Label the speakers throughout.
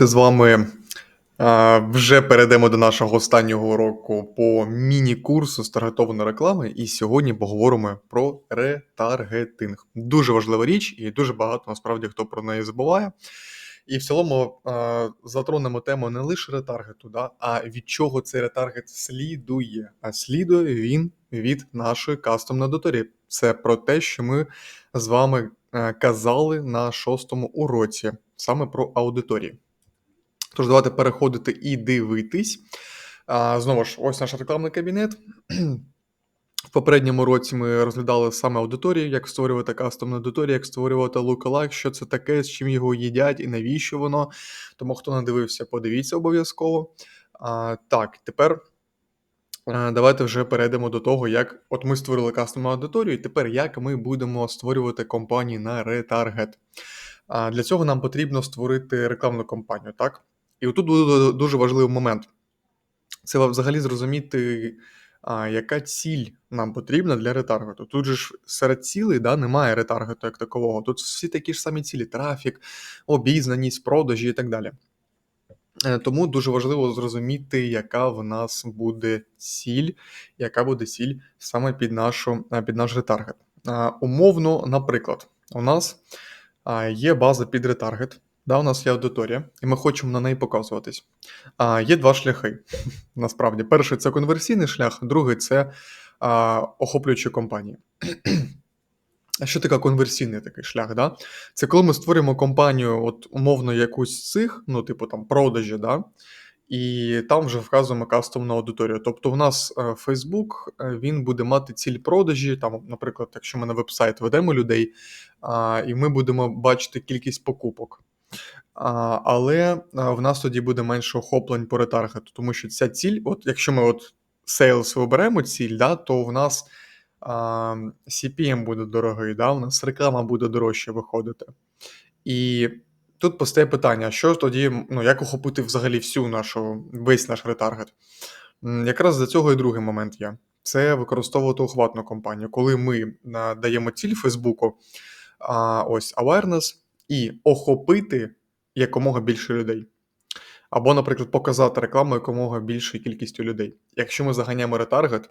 Speaker 1: з вами вже перейдемо до нашого останнього уроку по міні-курсу з таргетованої реклами, і сьогодні поговоримо про ретаргетинг. Дуже важлива річ, і дуже багато насправді хто про неї забуває. І в цілому затронемо тему не лише ретаргету, да, а від чого цей ретаргет слідує. А слідує він від нашої кастомної аудиторії. Це про те, що ми з вами е, казали на шостому уроці, саме про аудиторії. Тож, давайте переходити і дивитись. Знову ж, ось наш рекламний кабінет. В попередньому році ми розглядали саме аудиторії, як створювати кастомну аудиторію, як створювати lookalike, що це таке, з чим його їдять і навіщо воно. Тому хто не дивився, подивіться обов'язково. А, Так, тепер а, давайте вже перейдемо до того, як от ми створили кастомну аудиторію, і тепер як ми будемо створювати компанії на ретаргет. Для цього нам потрібно створити рекламну кампанію, так? І отут буде дуже важливий момент. Це взагалі зрозуміти, а, яка ціль нам потрібна для ретаргету. Тут же ж серед цілей да, немає ретаргету як такового. Тут всі такі ж самі цілі: трафік, обізнаність, продажі і так далі. Е, Тому дуже важливо зрозуміти, яка в нас буде ціль, яка буде ціль саме під нашу, е, під наш ретаргет. А, Умовно, наприклад, у нас є база під ретаргет. Да, у нас є аудиторія, і ми хочемо на неї показуватись. А, Є два шляхи. Насправді, перший це конверсійний шлях, другий це а, охоплюючі компанії. Що таке конверсійний такий шлях? Да? Це коли ми створюємо компанію, от умовно, якусь з цих, ну, типу там продажі, да? і там вже вказуємо кастомну аудиторію. Тобто, у нас е, Facebook е, він буде мати ціль продажі. Там, наприклад, якщо ми на веб-сайт ведемо людей, а, і ми будемо бачити кількість покупок. А, Але в нас тоді буде менше охоплень по ретаргету, тому що ця ціль, от якщо ми от sales виберемо ціль, да, то в нас а, CPM буде дорогий, да, у нас реклама буде дорожче виходити. І тут постає питання: що тоді, ну як охопити взагалі всю нашу весь наш ретаргет? Якраз за цього і другий момент є. Це використовувати охватну компанію, коли ми а, даємо ціль Фейсбуку, а, ось awareness, і охопити якомога більше людей. Або, наприклад, показати рекламу якомога більшою кількістю людей. Якщо ми заганяємо ретаргет,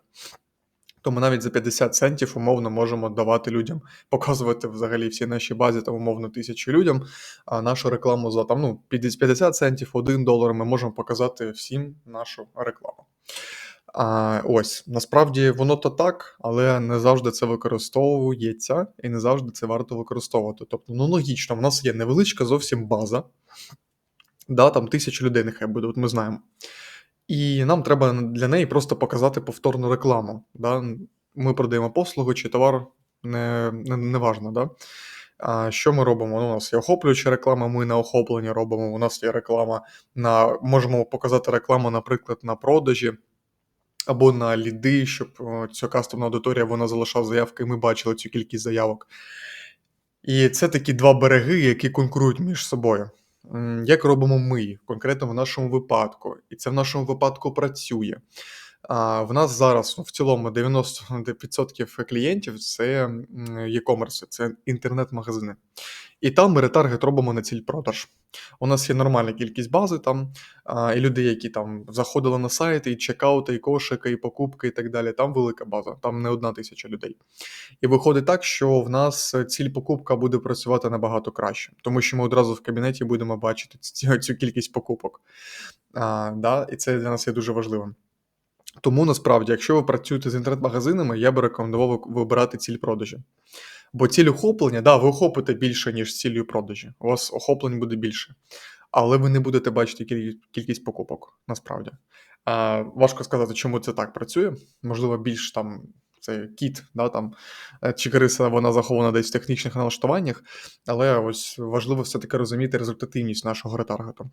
Speaker 1: то ми навіть за 50 центів умовно можемо давати людям, показувати взагалі всі наші базі, там умовно тисячі людям, а нашу рекламу за там, ну, 50 центів, 1 долар ми можемо показати всім нашу рекламу. А, Ось насправді воно то так, але не завжди це використовується і не завжди це варто використовувати. Тобто, ну логічно, в нас є невеличка зовсім база, да, там тисяча людей нехай буде, от ми знаємо. І нам треба для неї просто показати повторну рекламу. Да? Ми продаємо послугу чи товар, не, не, не важно, да? А що ми робимо? Ну, у нас є охоплююча реклама, ми на охопленні робимо. У нас є реклама на можемо показати рекламу, наприклад, на продажі або на ліди, щоб ця кастомна аудиторія вона залишала заявки, і ми бачили цю кількість заявок. І це такі два береги, які конкурують між собою. Як робимо ми, конкретно в нашому випадку, і це в нашому випадку працює. А, В нас зараз в цілому 90% клієнтів це e-commerce, це інтернет-магазини. І там ми ретаргет робимо на ціль продаж. У нас є нормальна кількість бази там, а, і люди, які там заходили на сайт, і чекаути, і кошики, і покупки, і так далі. Там велика база, там не одна тисяча людей. І виходить так, що в нас ціль покупка буде працювати набагато краще, тому що ми одразу в кабінеті будемо бачити цю, цю кількість покупок. А, да, І це для нас є дуже важливим. Тому насправді, якщо ви працюєте з інтернет-магазинами, я би рекомендував вибирати ціль продажі. Бо ціль охоплення, да, ви охопите більше, ніж цілею продажі. У вас охоплень буде більше. Але ви не будете бачити кількість покупок, насправді. А, Важко сказати, чому це так працює. Можливо, більш там це кіт, да, там, е, чи криса вона захована десь в технічних налаштуваннях, але ось важливо все-таки розуміти результативність нашого ретаргету.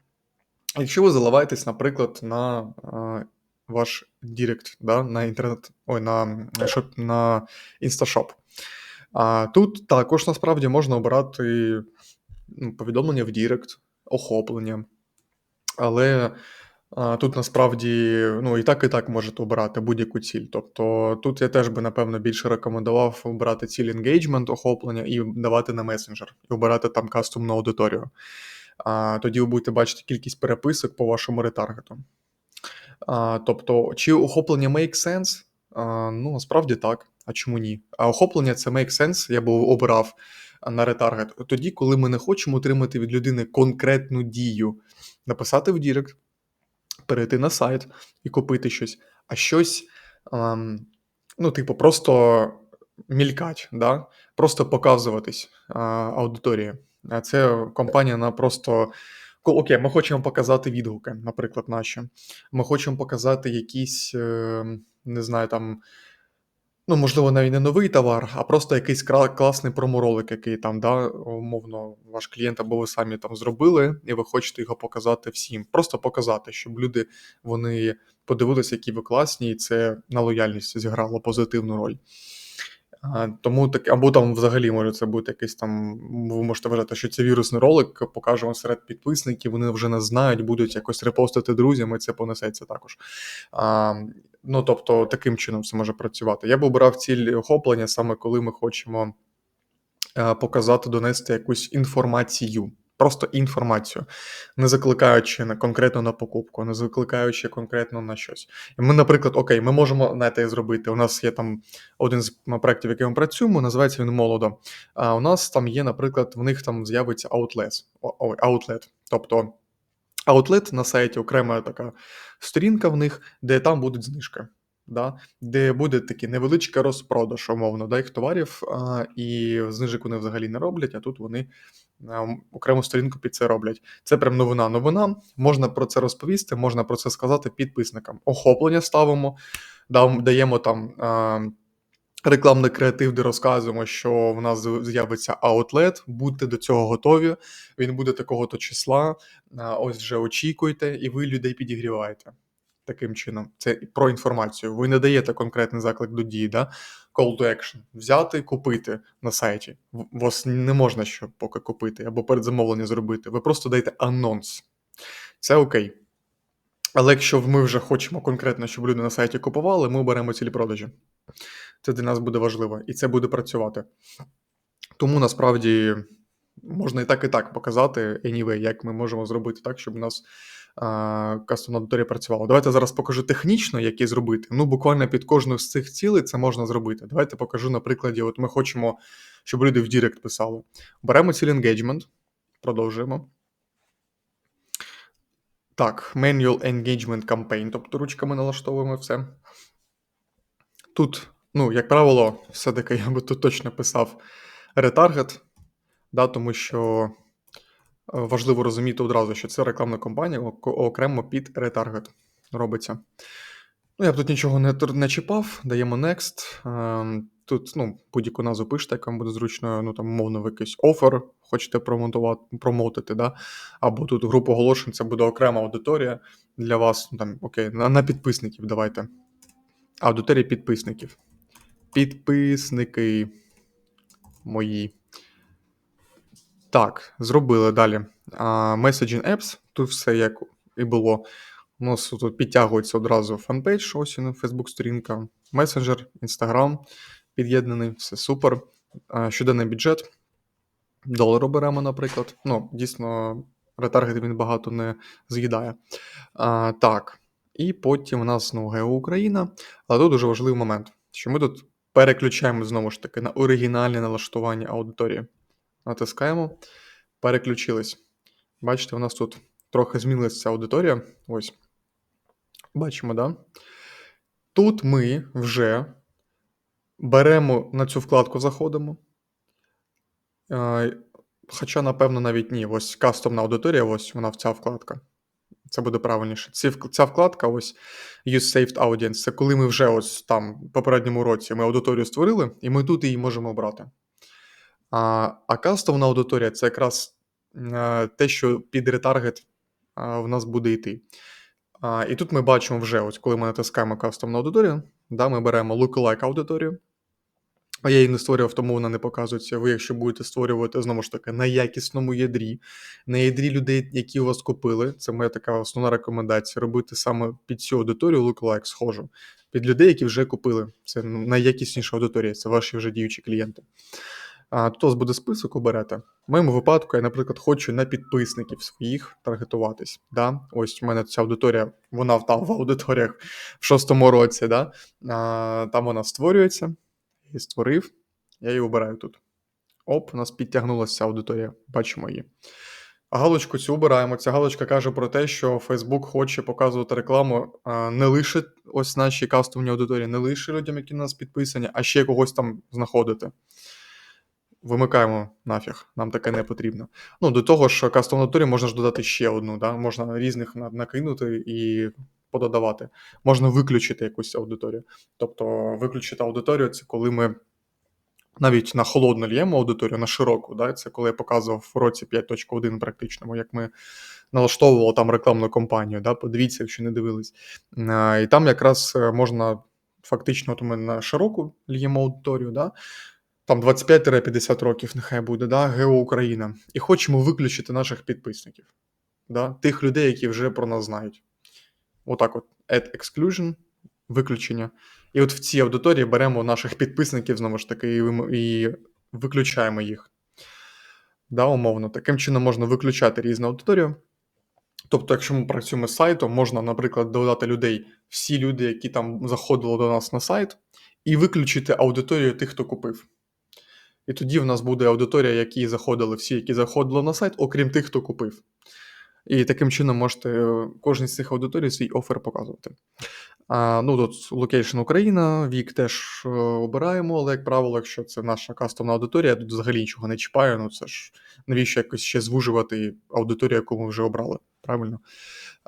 Speaker 1: Якщо ви заливаєтесь, наприклад, на ваш Директ, да, на інтернет, ой, на на інсташоп. А тут також насправді можна обирати ну, повідомлення в Дірект, охоплення. Але а, тут насправді ну, і так, і так можете обирати будь-яку ціль. Тобто тут я теж би, напевно, більше рекомендував обирати ціль engagement, охоплення і давати на месенджер, і обирати там кастомну аудиторію. а, тоді ви будете бачити кількість переписок по вашому ретаргету. А, Тобто, чи охоплення make sense? А, Ну, насправді так. А чому ні? А охоплення це make sense, я б обирав на ретаргет. Тоді, коли ми не хочемо отримати від людини конкретну дію, написати в Дірект, перейти на сайт і купити щось, а щось, ем, ну, типу, просто мількать, да? просто показуватись а, аудиторії. А це компанія на просто. Окей, ми хочемо показати відгуки, наприклад, наші. Ми хочемо показати якісь, е, не знаю, там. Ну, можливо, навіть не новий товар, а просто якийсь класний проморолик, який там, да, умовно, ваш клієнт або ви самі там зробили, і ви хочете його показати всім. Просто показати, щоб люди вони подивилися, які ви класні, і це на лояльність зіграло позитивну роль. Тому так, або там взагалі може це бути якийсь там. Ви можете вважати, що це вірусний ролик, покажемо серед підписників, вони вже не знають, будуть якось репостити друзям, і це понесеться також. А, Ну тобто, таким чином це може працювати. Я б обирав ціль охоплення саме коли ми хочемо е, показати, донести якусь інформацію. Просто інформацію, не закликаючи на конкретно на покупку, не закликаючи конкретно на щось. Ми, наприклад, окей, ми можемо на це зробити. У нас є там один з проєктів, який ми працюємо, називається він молодо. А у нас там є, наприклад, в них там з'явиться Outlet, ой, Outlet. Тобто Outlet на сайті окрема така сторінка в них, де там будуть знижки. Да, де буде такий невеличкий розпродаж, умовно, да, їх товарів, а, і знижок вони взагалі не роблять, а тут вони а, окрему сторінку під це роблять. Це прям новина. Новина. Можна про це розповісти, можна про це сказати підписникам. Охоплення ставимо, да, даємо там. А, Рекламний креатив, де розказуємо, що в нас з'явиться аутлет, будьте до цього готові. Він буде такого-то числа. Ось вже очікуйте, і ви людей підігріваєте. Таким чином, це про інформацію. Ви не даєте конкретний заклик до дії, да? Call to action. Взяти, купити на сайті. Вас не можна що поки купити або передзамовлення зробити. Ви просто даєте анонс. Це окей. Але якщо ми вже хочемо конкретно, щоб люди на сайті купували, ми беремо цілі продажі. Це для нас буде важливо, і це буде працювати. Тому насправді можна і так, і так показати, anyway, як ми можемо зробити так, щоб у нас кастомна аудиторія працювала. Давайте зараз покажу технічно, як її зробити. Ну, буквально під кожну з цих цілей це можна зробити. Давайте покажу на прикладі. От ми хочемо, щоб люди в Дірект писали. Беремо ціль engagement, продовжуємо. Так, Manual Engagement Campaign, тобто ручками налаштовуємо все. Тут, ну, як правило, все-таки я би тут точно писав ретаргет, да, тому що е, важливо розуміти одразу, що це рекламна кампанія окремо під ретаргет робиться. Ну, я б тут нічого не не чіпав, даємо next. Ем, тут ну, будь-яку назву пишете, яка вам буде зручно, ну там, умовно, ви якийсь офер хочете промотити, да? або тут група оголошень, це буде окрема аудиторія для вас. Ну, там, Окей, на, на підписників давайте. Аудиторія підписників. Підписники мої. Так, зробили далі. Messaging Apps. Тут все як і було. У нас тут підтягується одразу фанпейдж, ось він, Фейсбук-сторінка, месенджер, Інстаграм під'єднаний, все супер. Щоденний бюджет. Долару беремо, наприклад. Ну, дійсно, ретаргет він багато не з'їдає. А, Так. І потім у нас ну, Гео Україна. Але тут дуже важливий момент, що ми тут переключаємо знову ж таки на оригінальне налаштування аудиторії. Натискаємо, переключились. Бачите, у нас тут трохи змінилася аудиторія. Ось. Бачимо, да? Тут ми вже беремо на цю вкладку, заходимо. Хоча, напевно, навіть ні. Ось кастомна аудиторія, ось вона в ця вкладка. Це буде правильніше. Ці, ця вкладка, ось Use Saved Audience, це коли ми вже ось там попередньому році ми аудиторію створили, і ми тут її можемо обрати. А а кастомна аудиторія це якраз а, те, що під ретаргет а, в нас буде йти. А, І тут ми бачимо вже, ось коли ми натискаємо кастомну аудиторію, да, ми беремо lookalike аудиторію. А я її не створював, тому вона не показується. Ви, якщо будете створювати знову ж таки на якісному ядрі, на ядрі людей, які у вас купили, це моя така основна рекомендація. Робити саме під цю аудиторію lookalike схожу. Під людей, які вже купили. Це найякісніша аудиторія, це ваші вже діючі клієнти. А, тут у вас буде список, оберете. В моєму випадку я, наприклад, хочу на підписників своїх таргетуватись. Да? Ось у мене ця аудиторія, вона там в аудиторіях в шостому році, да? а, там вона створюється. І створив, я її обираю тут. Оп, у нас підтягнулася аудиторія, бачимо її. Галочку цю обираємо. Ця галочка каже про те, що Facebook хоче показувати рекламу не лише ось нашій кастомній аудиторії, не лише людям, які на нас підписані, а ще когось там знаходити. Вимикаємо нафіг, нам таке не потрібно. Ну, до того ж, кастом аудиторії можна ж додати ще одну, да? можна різних накинути і пододавати. Можна виключити якусь аудиторію. Тобто, виключити аудиторію це коли ми навіть на холодну л'ємо аудиторію, на широку. Да? Це коли я показував в році 5.1 практичному, як ми налаштовували там рекламну кампанію. Да? Подивіться, якщо не дивились. І там якраз е, можна фактично, от ми на широку л'ємо аудиторію, да? там 25-50 років, нехай буде, да? Гео Україна. І хочемо виключити наших підписників, да? тих людей, які вже про нас знають. Отак от, add exclusion, виключення. І от в цій аудиторії беремо наших підписників, знову ж таки, і, і виключаємо їх. Да, умовно. Таким чином можна виключати різну аудиторію. Тобто, якщо ми працюємо з сайтом, можна, наприклад, додати людей, всі люди, які там заходили до нас на сайт, і виключити аудиторію тих, хто купив. І тоді в нас буде аудиторія, які заходили, всі, які заходили на сайт, окрім тих, хто купив. І таким чином можете е, кожній з цих аудиторій свій офер показувати. А, ну, тут локейшн Україна, вік теж е, обираємо, але, як правило, якщо це наша кастомна аудиторія, я тут взагалі нічого не чіпаю. Ну це ж навіщо якось ще звужувати аудиторію, яку ми вже обрали. Правильно?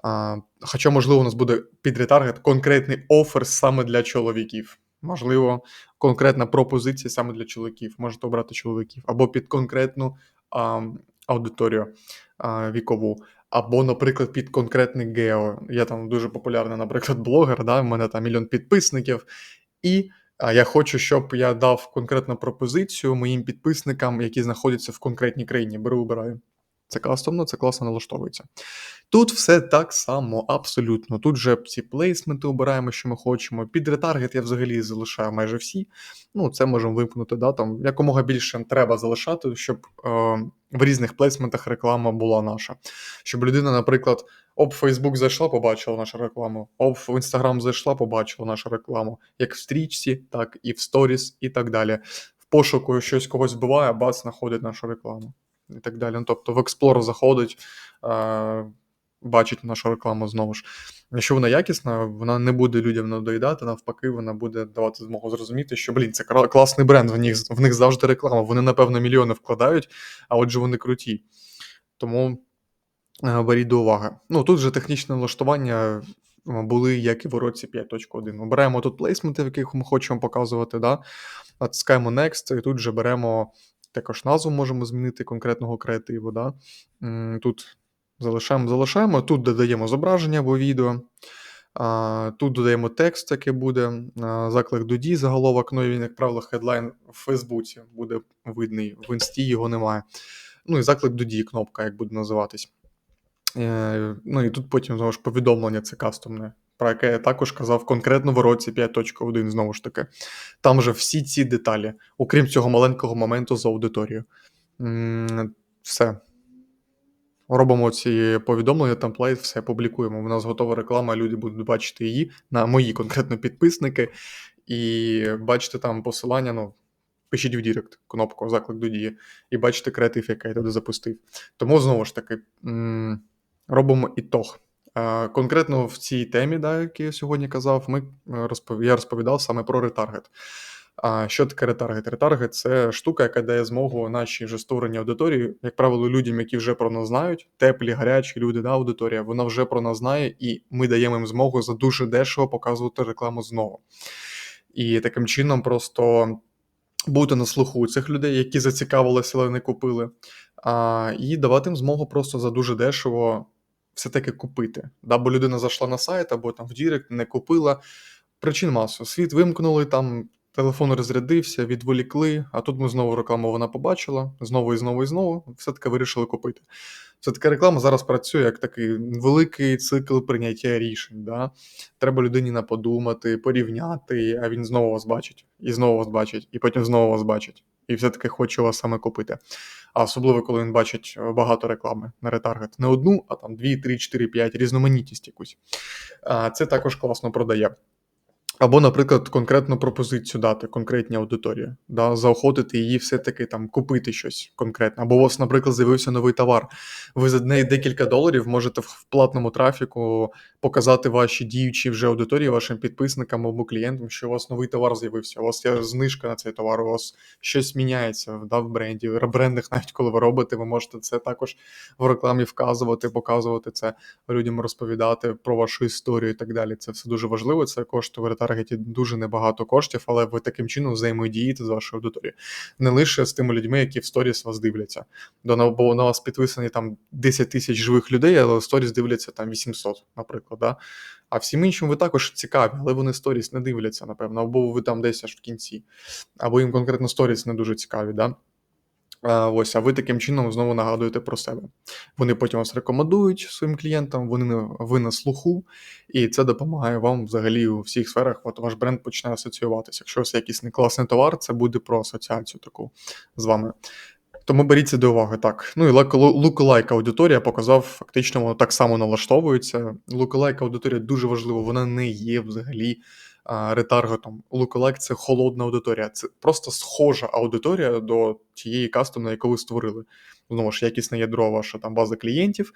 Speaker 1: А, хоча, можливо, у нас буде під ретаргет конкретний офер саме для чоловіків. Можливо, конкретна пропозиція саме для чоловіків. Можете обрати чоловіків, або під конкретну а, аудиторію а, вікову, або, наприклад, під конкретний гео. Я там дуже популярний, наприклад, блогер, да, в мене там мільйон підписників, і я хочу, щоб я дав конкретну пропозицію моїм підписникам, які знаходяться в конкретній країні. Беру, обираю. Це кастомно, це класно налаштовується. Тут все так само, абсолютно. Тут же ці плейсменти обираємо, що ми хочемо. Під ретаргет я взагалі залишаю майже всі. Ну, це можемо вимкнути, да, там якомога більше треба залишати, щоб е, в різних плейсментах реклама була наша. Щоб людина, наприклад, в Facebook зайшла, побачила нашу рекламу, оп, в Instagram зайшла, побачила нашу рекламу. Як в стрічці, так і в сторіс, і так далі. В пошуку щось когось вбиває, бац, знаходить нашу рекламу. І так далі. Ну, тобто в Explorer заходить, е, бачить нашу рекламу знову ж. Якщо вона якісна, вона не буде людям надоїдати, навпаки, вона буде давати змогу зрозуміти, що блін, це класний бренд, в них, в них завжди реклама. Вони, напевно, мільйони вкладають, а отже, вони круті. Тому е, беріть до уваги. Ну, тут же технічне налаштування е, були, як і в уроці 5.1. Обираємо тут плейсменти, в яких ми хочемо показувати, да? натискаємо Next, і тут же беремо також назву, можемо змінити конкретного креативу. Да? Тут залишаємо, залишаємо, тут додаємо зображення або відео. Тут додаємо текст, який буде, заклик до дій, заголовок, ну і він, як правило, хедлайн в Фейсбуці буде видний, в інсті його немає. Ну і заклик до дії, кнопка, як буде називатись. Е, ну і тут потім знову ж повідомлення це кастомне, про яке я також казав конкретно в уроці 5.1, знову ж таки. Там же всі ці деталі, окрім цього маленького моменту з аудиторією. Все. Робимо ці повідомлення, темплейт, все публікуємо. У нас готова реклама, люди будуть бачити її на мої конкретно підписники, і бачите там посилання. Ну, пишіть в Дірект кнопку заклик до дії, і бачите креатив, який я туди запустив. Тому знову ж таки робимо ітог. Конкретно в цій темі, да, яку я сьогодні казав, ми е, розпов... я розповідав саме про ретаргет. А що таке ретаргет? Ретаргет це штука, яка дає змогу нашій вже створеній аудиторії, як правило, людям, які вже про нас знають, теплі, гарячі люди, да, аудиторія, вона вже про нас знає, і ми даємо їм змогу за дуже дешево показувати рекламу знову. І таким чином просто бути на слуху цих людей, які зацікавилися, але не купили, а, і давати їм змогу просто за дуже дешево все-таки купити. Да, бо людина зайшла на сайт або там в Дірект, не купила. Причин масу. Світ вимкнули, там телефон розрядився, відволікли, а тут ми знову рекламу вона побачила, знову і знову і знову, все-таки вирішили купити. Все-таки реклама зараз працює як такий великий цикл прийняття рішень. Да? Треба людині на подумати, порівняти, а він знову вас бачить, і знову вас бачить, і потім знову вас бачить. і все-таки хоче вас саме купити. А особливо, коли він бачить е, багато реклами на ретаргет. Не одну, а там 2, 3, 4, 5, різноманітність якусь. Це також класно продає. Або, наприклад, конкретну пропозицію дати конкретній аудиторії, да, заохотити її все-таки там купити щось конкретне. Або у вас, наприклад, з'явився новий товар. Ви за неї декілька доларів можете в платному трафіку показати ваші діючі вже аудиторії, вашим підписникам або клієнтам, що у вас новий товар з'явився, у вас є знижка на цей товар, у вас щось міняється да, в бренді. В ребрендах, навіть коли ви робите, ви можете це також в рекламі вказувати, показувати це людям, розповідати про вашу історію і так далі. Це все дуже важливо. Це коштує в ретаргеті дуже небагато коштів, але ви таким чином взаємодієте з вашою аудиторією. Не лише з тими людьми, які в сторіс вас дивляться. До бо на вас підписані там 10 тисяч живих людей, але в сторіс дивляться там 800, наприклад. Да? А всім іншим ви також цікаві, але вони сторіс не дивляться, напевно, або ви там десь аж в кінці, або їм конкретно сторіс не дуже цікаві. Да? Ось, а ви таким чином знову нагадуєте про себе. Вони потім вас рекомендують своїм клієнтам, вони ви на слуху, і це допомагає вам взагалі у всіх сферах. От ваш бренд почне асоціюватися. Якщо це якийсь не класний товар, це буде про асоціацію таку з вами. Тому беріть це до уваги. Так. Ну і лук-лайк аудиторія показав, фактично, воно так само налаштовується. Лук-лайк аудиторія дуже важлива, вона не є взагалі ретаргетом. Lookalike – це холодна аудиторія. Це просто схожа аудиторія до тієї кастомної, яку ви створили. Знову ж, якісне ядро, ваша там база клієнтів,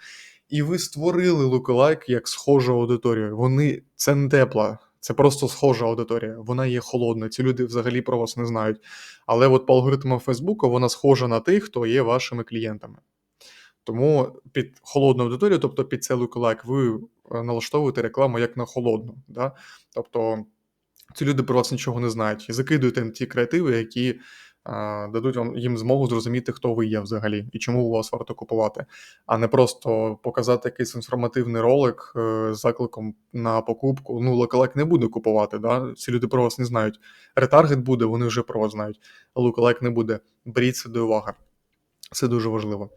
Speaker 1: і ви створили Lookalike як схожу аудиторію. Вони це не тепла, це просто схожа аудиторія. Вона є холодною. Ці люди взагалі про вас не знають. Але от по алгоритмам Фейсбуку вона схожа на тих, хто є вашими клієнтами. Тому під холодну аудиторію, тобто під цей lookalike, ви е, налаштовуєте рекламу як на холодну. Да? Тобто ці люди про вас нічого не знають. І закидуєте їм ті креативи, які а, дадуть вам їм змогу зрозуміти, хто ви є взагалі і чому у вас варто купувати, а не просто показати якийсь інформативний ролик е, з закликом на покупку. Ну, локалайк не буде купувати. Да? Ці люди про вас не знають. Ретаргет буде, вони вже про вас знають. А лукалайк не буде. Беріть це до уваги. Це дуже важливо.